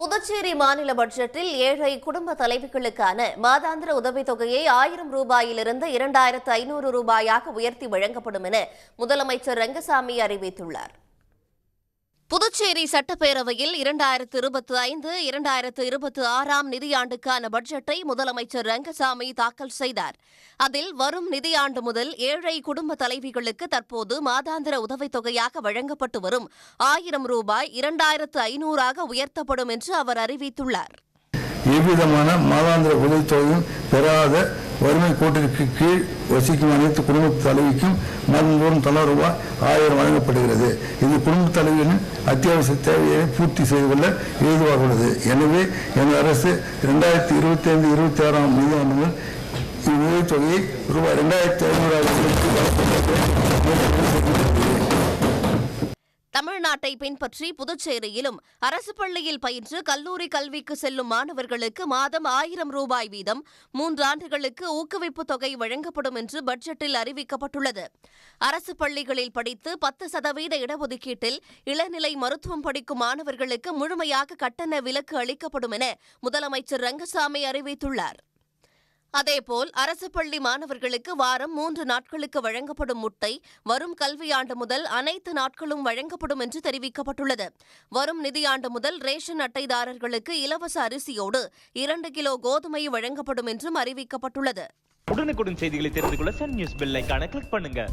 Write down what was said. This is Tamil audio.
புதுச்சேரி மாநில பட்ஜெட்டில் ஏழை குடும்ப தலைவிகளுக்கான மாதாந்திர உதவித் தொகையை ஆயிரம் ரூபாயிலிருந்து இரண்டாயிரத்து ஐநூறு ரூபாயாக உயர்த்தி வழங்கப்படும் என முதலமைச்சர் ரங்கசாமி அறிவித்துள்ளார். புதுச்சேரி சட்டப்பேரவையில் இரண்டாயிரத்து இருபத்தி ஐந்து இரண்டாயிரத்து இருபத்தி ஆறாம் நிதியாண்டுக்கான பட்ஜெட்டை முதலமைச்சர் ரங்கசாமி தாக்கல் செய்தார். அதில் வரும் நிதியாண்டு முதல் ஏழை குடும்ப தலைவிகளுக்கு தற்போது மாதாந்திர உதவித் தொகையாக வழங்கப்பட்டு வரும் ஆயிரம் ரூபாய் இரண்டாயிரத்து ஐநூறாக உயர்த்தப்படும் என்று அவர் அறிவித்துள்ளார். எவ்விதமான மாதாந்திர உதவித்தொகையும் பெறாத வறுமை கோட்டிற்கு கீழ் வசிக்கும் அனைத்து குடும்ப தலைவிக்கும் மாதந்தோறும் தலா ரூபாய் ஆயிரம் வழங்கப்படுகிறது. இது குடும்ப தலைவியின் அத்தியாவசிய தேவையை பூர்த்தி செய்து கொள்ள ஏதுவாக உள்ளது. எனவே எங்கள் அரசு இரண்டாயிரத்தி இருபத்தி ஐந்து இருபத்தி ஆறாம் நிதியாண்டு முதல் இவ்வுதவித்தொகையை ரூபாய் இரண்டாயிரத்தி ஐநூறாக உயர்த்தி வழங்கப்பட்டது. தமிழ்நாட்டை பின்பற்றி புதுச்சேரியிலும் அரசு பள்ளியில் பயின்று கல்லூரி கல்விக்கு செல்லும் மாணவர்களுக்கு மாதம் ஆயிரம் ரூபாய் வீதம் மூன்றாண்டுகளுக்கு ஊக்குவிப்பு தொகை வழங்கப்படும் என்று பட்ஜெட்டில் அறிவிக்கப்பட்டுள்ளது. அரசு பள்ளிகளில் படித்து பத்து சதவீத இடஒதுக்கீட்டில் இளநிலை மருத்துவம் படிக்கும் மாணவர்களுக்கு முழுமையாக கட்டண விலக்கு அளிக்கப்படும் என முதலமைச்சர் ரங்கசாமி அறிவித்துள்ளார். அதேபோல் அரசு பள்ளி மாணவர்களுக்கு வாரம் மூன்று நாட்களுக்கு வழங்கப்படும் முட்டை வரும் கல்வியாண்டு முதல் அனைத்து நாட்களும் வழங்கப்படும் என்று தெரிவிக்கப்பட்டுள்ளது. வரும் நிதியாண்டு முதல் ரேஷன் அட்டைதாரர்களுக்கு இலவச அரிசியோடு இரண்டு கிலோ கோதுமை வழங்கப்படும் என்றும் அறிவிக்கப்பட்டுள்ளது. உடனுக்குடன் செய்திகளை தெரிந்து கொள்ள சன் நியூஸ் பெல் கிளிக் பண்ணுங்க.